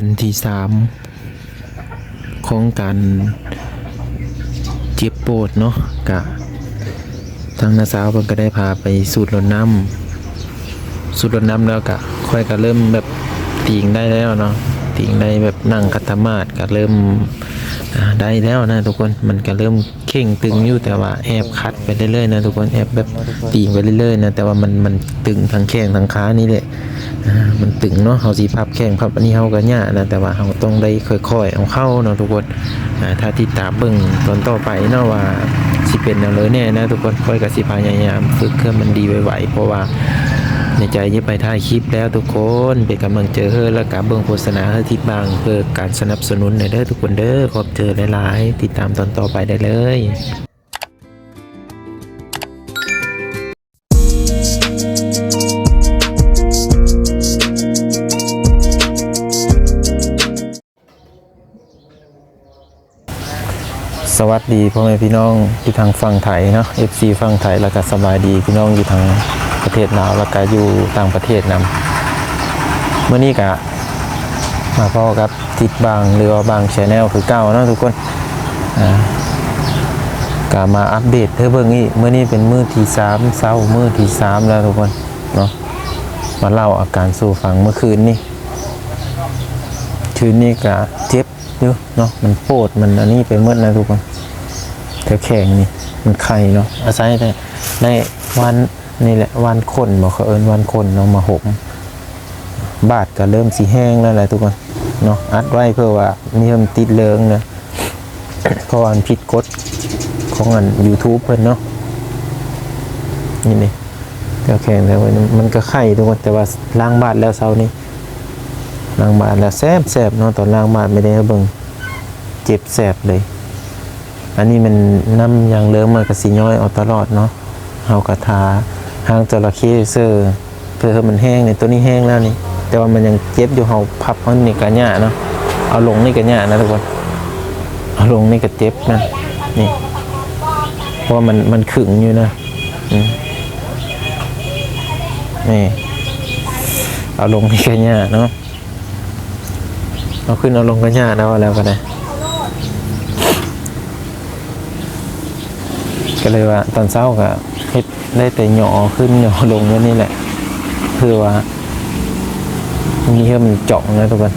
อันที่สามของการเจ็บปวดเนาะกะทางนาสาวเพิ่นก็ได้พาไปสูดรดน้ำสูดรดน้ำแล้วกะค่อยก็เริ่มแบบติงได้แล้วเนาะติงได้แบบนั่งคัตมาดก็เริ่ม ได้แล้วนะทุกคนมันก็เริ่มเข่งตึงอยู่แต่ว่าแอบคัดไปเรื่อยๆนะทุกคนแอบแบบติงไปเรื่อยๆนะแต่ว่ามันมันตึงทั้งแข้งทั้งขานี่แหละมันตึงเนาะเฮาสิพับแข้งพับอันนี้เฮาก็ยากนะแต่ว่าเฮาต้องได้ค่อยๆเอาเข้าเนาะทุกคนอ่าถ้าติดตามเบิ่งตอนต่อไปเนาะว่าสิเป็นแนวเลยแน่นะทุกคนค่อยก็สิพายายามฝึกให้มันดีไวๆเพราะว่า ในใจจะไปถ่ายคลิปแล้วทุกคนเป็นกำลังเจอเฮอแล้วกับเบิ่งโฆษณาเฮอทิศบางเพื่อการสนับสนุนในเด้อทุกคนเด้อขอบเจอหลายๆติดตามตอนต่อไปได้เลยสวัสดีพ่อแม่พี่น้องอยู่ทางฝั่งไทยเนาะ FC ฝั่งไทยแล้วก็สบายดีพี่น้องอยู่ทาง ประเทศลาวแล้วก็อยู่ต่างประเทศนำเมื่อนี้ก็มาพ่อกับติดบางหรือว่าบางชแนลคือเก้าเนาะทุกคนอ่าก็มาอัปเดตเธอเบิ่งอีกเมื่อนี้เป็นมือที่สามเช้ามือที่สามแล้วทุกคนเนาะมาเล่าอาการสู่ฟังเมื่อคืนนี้คืนนี้ก็เจ็บอยู่เนาะมันปวดมันอันนี้ไปหมดนะทุกคนแถวแข็งนี่มันไข่เนาะอาศัยได้ได้วัน นี่แหละวันคนบอกเขาเอินวันคนเนาะมาห่มบาดก็เริ่มสีแห้งแล้วแหละทุกคนเนาะอัดไว้เพื่อว่านี่มันติดเลิงนะเพราะว่ามันผิดกฎของอัน YouTube เพิ่นเนาะนี่นี่แถวแข็งแต่ว่ามันก็ไข่ทุกคนแต่ว่าล้างบาดแล้วเช้านี้ล้างบาดแล้วแสบแสบเนาะตอนล้างบาดไม่ได้เบิ่งเจ็บแสบเลย อันนี้มันน้ำยางเลิ้มมันก็สีย้อยเอาตลอดเนาะเฮากระทา หางจระเข้เซอร์เพื่อให้มันแห้งในตัวนี้แห้งแล้วนี่ แต่ว่ามันยังเจ็บอยู่เฮาพับมันนี่กระหยาเนาะเอาลงนี่กระหยานะทุกคนเอาลงนี่ก็เจ็บนะนี่เพราะว่ามันมันขึงอยู่นะนี่เอาลงนี่กระหยาเนาะเอาขึ้นเอาลงก็ยานะว่าแล้วก็ได้ก็เลยว่าตอนเช้าก็เฮ็ด ได้แต่หย่อขึ้นหย่อลงไว้นี่แหละเพื่อว่ามีเื่อมันเจาะนะทุกคน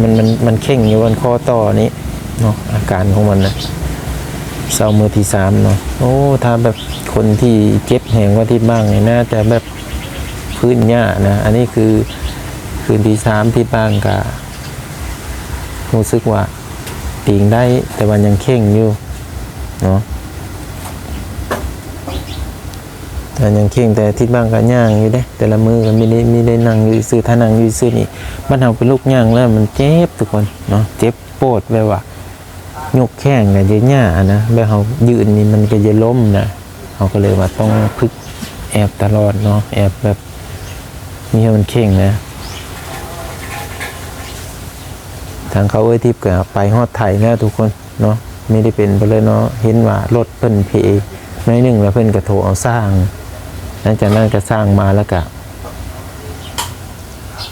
มันมันมันเข่งอยู่บนข้อต่อนี้เนาะอาการของมันนะเศร้ามือที่สามเนาะโอ้ถ้าแบบคนที่เจ็บแหงว่าที่บ้างเนี่ยน่าจะแบบพื้นหญ้านะอันนี้คือคืนที่สามที่บ้านก็รู้สึกว่าติงได้แต่วันยังเข่งอยู่เนาะ แต่ยังเข่งแต่ที่บ้านก็ย่างอยู่เด้ แต่ละมือก็ไม่ได้ไม่ได้นั่งอยู่ซื้อถ้านั่งอยู่ซื้อนี่บ้านเราเป็นลูกย่างแล้วมันเจ็บทุกคนเนาะเจ็บปวดแบบว่ายกแข้งก็จะย่านะแบบเขายืนนี่มันก็จะล้มนะเขาก็เลยว่าต้องพึกแอบตลอดเนาะแอบแบบมีให้มันเข่งนะ ทางเขาเอ้ยทิพย์ก็ไปฮอดไทยแล้วทุกคนเนาะไม่ได้เป็นไปเลยเนาะเห็นว่ารถเพิ่นเพในอยหนึ่งแล้วเพิ่นกระโถเอาสร้าง หลังจากนั้นก็สร้างมาแล้วก็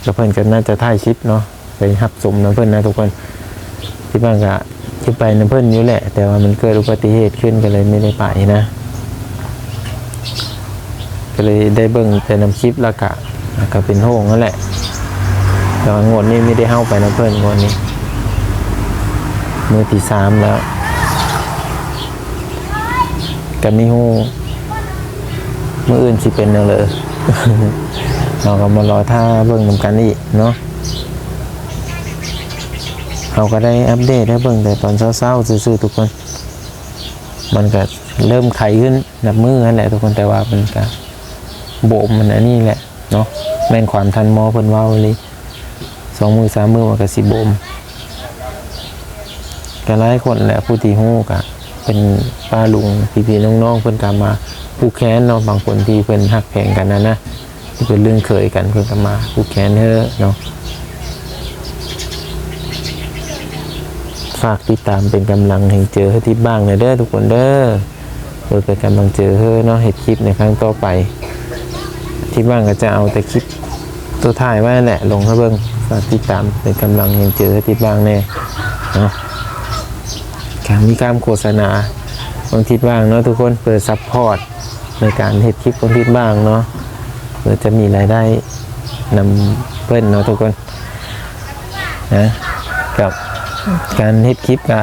ก็เพิ่อนก็น่าจะถ่ายคลิปเนาะไปหับสมนะเพิ่อนนะทุกคนที่บ้านก็ที่ไปนะเพิ่อนอยู่แหละ แต่ว่ามันเกิดอุบัติเหตุขึ้นก็เลยไม่ได้ไปนะ ก็เลยได้เบิ่งแต่นำคลิปแล้วก็ก็เป็นโฮงนั่นแหละแต่ว่างวดนี้ไม่ได้เข้าไปนะเพื่อนงวดนี้มือที่สามแล้วกัมีหู มืออื่นสิเป็นยังเลยเราก็มารอท่าเบิ่งนำกันอีกเนาะเราก็ได้อัปเดตได้เบิ่งแต่ตอนเช้าๆซื่อๆทุกคน มันก็เริ่มไขขึ้นนับมือนั่นแหละทุกคนแต่ว่ามันก็โบมมันอันนี้แหละเนาะแม่นความทันหมอเพิ่นเว่าเลยสองมือสามมือมันก็สิบมก็หลายคนแหละผู้ที่ฮู้กะเป็นป้าลุงพี่ๆน้องๆเพิ่นกามา ผู้แค้นเนาะบางคนที่เพิ่นหักแพงกันนะนะที่เป็นเรื่องเคยกันเพิ่นก็มาผู้แค้นเฮ้อเนาะฝากติดตามเป็นกำลังให้เจอให้ที่บ้างเลยเด้อทุกคนเด้อเพื่อเป็นกำลังเจอเฮ้อเนาะเห็ดคลิปในครั้งต่อไป ที่บ้านก็จะเอาแต่คลิปตัวถ่ายไว้แหละลงให้เบิ่งฝากติดตามเป็นกำลังยังเจอติดบ้างแน่เนาะการมีการโฆษณาบางทิศบ้างเนาะทุกคนเปิดซัพพอร์ต ในการเฮ็ดคลิปบางทิศบ้างเนาะเพื่อจะมีรายได้นำเพิ่นเนาะทุกคนนะกับการเฮ็ดคลิปกะ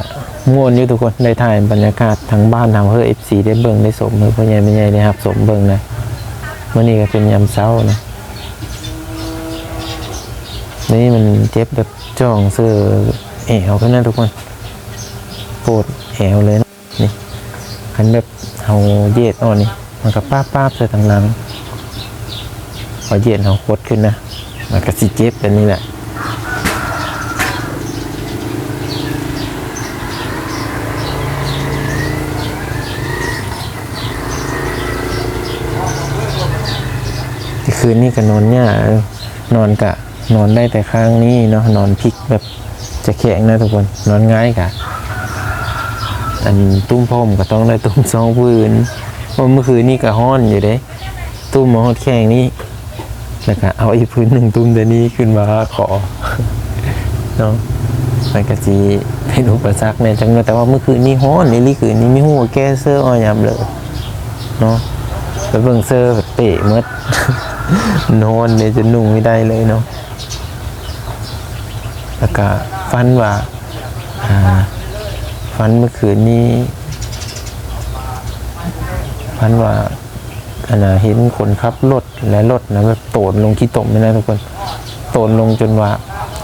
ม่วนอยู่ทุกคนได้ถ่ายบรรยากาศทางบ้านทางเพื่อ FC ได้เบิ่งได้สมมือพ่อใหญ่แม่ใหญ่ได้รับสมเบิ่งนะเมื้อนี้ก็เป็นยามเช้านะนี่มันเจ็บแบบจ้องเสื้อแอวขึ้นนะทุกคนปวดแอวเลยนะนี่คันแบบเอาเยียดอ่อนนี่ มันก็ป้าป้าใส่ทางหลังพอเยียดเอาโคตรขึ้นนะ มันก็สิเจ็บแบบนี้แหละคืนนี้ก็นอนเนี่ยนอนกะนอนได้แต่ข้างนี้เนาะนอนพลิกแบบจะแข็งนะทุกคนนอนง่ายกะอันตุ้มพ่มก็ต้องได้ตุ้มสองพื้น ราะเมื่อคืนนี่ก็ห้อนอยู่เด้ ตุ้มมาฮอดแข้งนี้แล้วก็เอาอีกพื้นหนึ่งตุ้มเดี๋ยวนี้ขึ้นมาขอเนาะมันก็จีเป็นอุปสรรคในจังเลยแต่ว่าเมื่อคืนนี้ฮ้อนในลี่คืนนี้มีหัวแก้เสื้ออ้อยยำเลยเนาะไปเบิ่งเสื้อเปะหมดนอนเนี่ยจะนุ่งไม่ได้เลยเนาะแล้วก็ฟันว่าอ่าฝันเมื่อคืนนี้ ฝันว่าขณะเห็นคนขับรถและรถนะแบบโตนลงที่ตมเลยนะทุกคนโตนลงจนว่า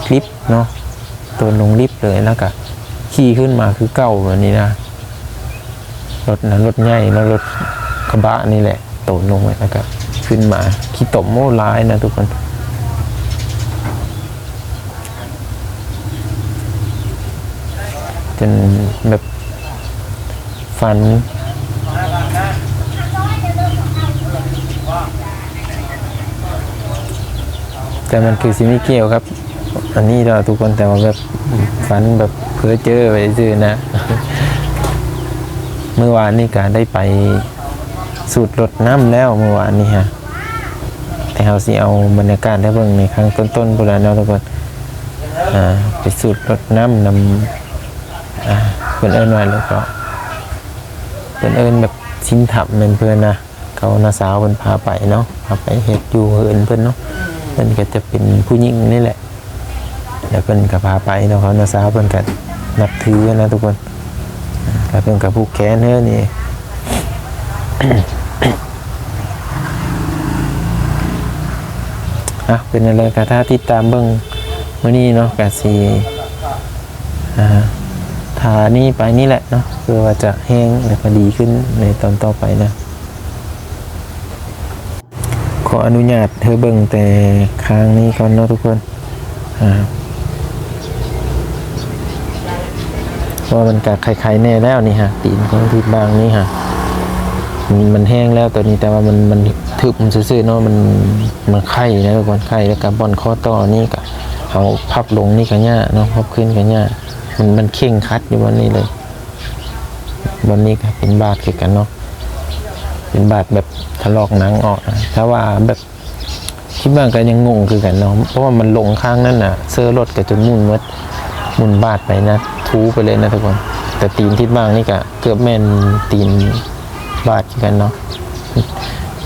คลิปเนาะโตนลงลิฟต์เลยแล้วก็ขี่ขึ้นมาคือเก่าแบบนี้นะรถนะรถใหญ่แล้วรถกระบะนี่แหละ โตนลงไปแล้วก็ขึ้นมาขี้ตมโม่ร้ายนะทุกคนจนแบบฝัน แต่มันคือซิมิเกียวครับ อันนี้เราทุกคนแต่ว่าแบบฝันแบบเพ้อเจอไปซื่อนะ เมื่อวานนี่ก็ได้ไปสูตรรดน้ำแล้วเมื่อวานนี่ฮะแต่เราสิเอาบรรยากาศได้เบิ่งในครั้งต้นๆโบราณเนาทุกคนอ่าไปสูตรรดน้ำนำอ่าเพื่อนเอิญไว้แล้วก็เพื่อนเอิญแบบชิ้นถับเป็นเพื่อนนะเขาน้าสาวเพื่อนพาไปเนาะพาไปเฮ็ดอยู่เฮินเพื่อนเนาะ เพื่นก็จะเป็นผู้หญิงนี่แหละแล้วเพื่นก็พาไปเนาะเขานาสาวเพื่นก็นับถือนะทุกคนแล้วเพื่นกับผู้แค้นเฮ้อนี่อะเป็นอะไรกะถ้าติดตามเบิ่งมื้อนี้เนาะกะสิอ่าทานี่ไปนี่แหละเนาะเพื่อว่าจะแห้งแล้วก็ดีขึ้นในตอนต่อไปนะ ออนุญาตเธอเบิ่งแต่ค้างนี้ก่อนเนาะทุกคนอ่าเพราะว่ามันกะไข่ๆแน่แล้วนี่ฮะตีนของที่บางนี่ฮะมันมันแห้งแล้วตัวนี้แต่ว่ามันมันทึบมันซื่อๆเนาะมันมันไข่นะทุกคนไข่แล้วกับบอนข้อต่อนี่ก็เอาพับลงนี่กันย่าเนาะพับขึ้นกันย่ามันมันเข่งคัดอยู่วันนี้เลยวันนี้ก็เป็นบาดคือกันเนาะ เป็นบาดแบบถลอกหนังออกนะถ้าว่าแบบคิดว่าก็ยังงงคือกันเนาะเพราะว่ามันลงข้างนั่นน่ะเสื้อรถก็จนมุ่นหมดมุนบาดไปนะทูไปเลยนะทุกคน แต่ตีนทิศบ้างนี่ก็เกือบแม่นตีนบาดกันเนาะ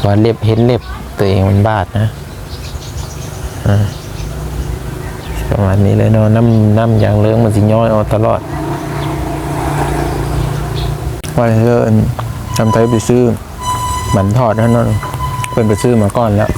ว่าเล็บเห็นเล็บตัวเองมันบาดนะประมาณนี้เลยเนาะน้ำน้ำยางเลื้งมันสิย้อยออกตลอดว่าเธอทำไทยไปซื้อ บันทอดนั่นเนาะเพิ่นไปซื้อมาก่อนแล้ว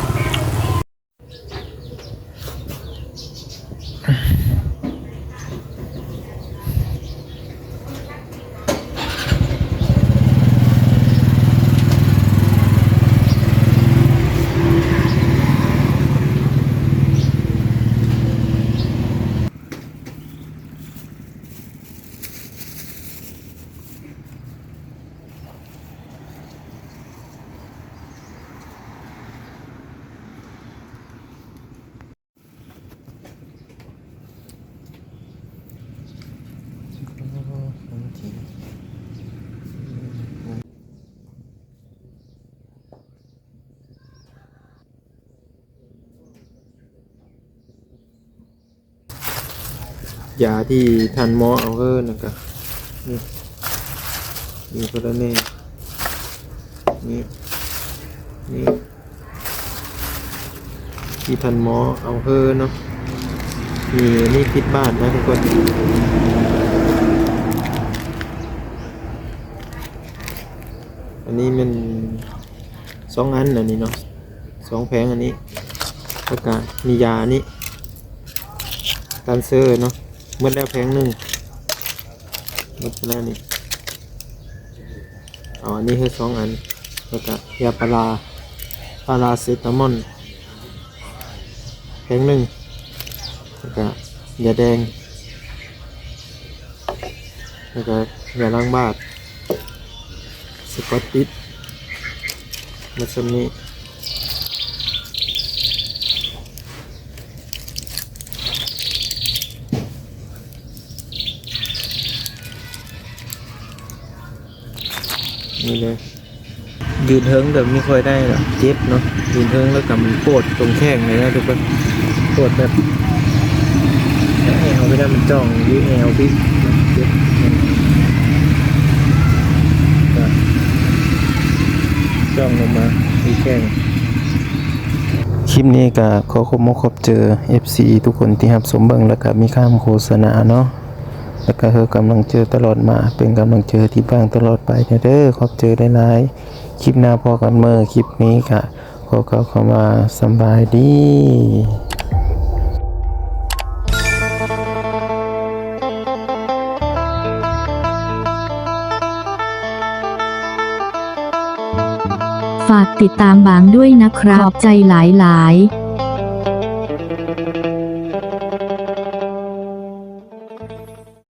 ยาที่ทันหมอเอาเพิ่นนะก็นี่มีคนละแน่นี่นี่ที่ทันหมอเอาเพิ่นเนาะมีนี่คิดบ้านนะทุกคนอันนี้มันสองอันอันนี้เนาะสองแผงอันนี้แล้วก็มียานนี้การเซอร์เนาะ เมื่อแล้วแผงหนึ่งหมดแล้วนี่เอาอันนี้ให้สองอันแล้วก็ยาปลาปาราเซตามอลแผงหนึ่งแล้วก็ยาแดง แล้วก็ยาล้างบาดสกอตติสมาสนี้ นี่เลยยืนเทิงแบบไม่ค่อยได้หรอกเจ็บเนาะยืนเทิงแล้วกับมันปวดตรงแข้งเลยนะทุกคนปวดแบบแอลไม่ได้มันจ้องยืดแอลพี่เจ็บจ้องลงมาที่แข้งคลิปนี้ก็ขอขอบมกขอบเจอ FC ทุกคนที่รับสมบิงแล้วก็มีข้ามโฆษณาเนาะ แล้วก็เฮอกำลังเจอตลอดมา เป็นกำลังเจอที่บ้างตลอดไปเด้อขอบเจอได้หลายคลิปหน้าพอกันเมื่อคลิปนี้ค่ะขอเข้าเข้ามาสบายดีฝากติดตามบางด้วยนะครับ ขอบใจหลาย ๆ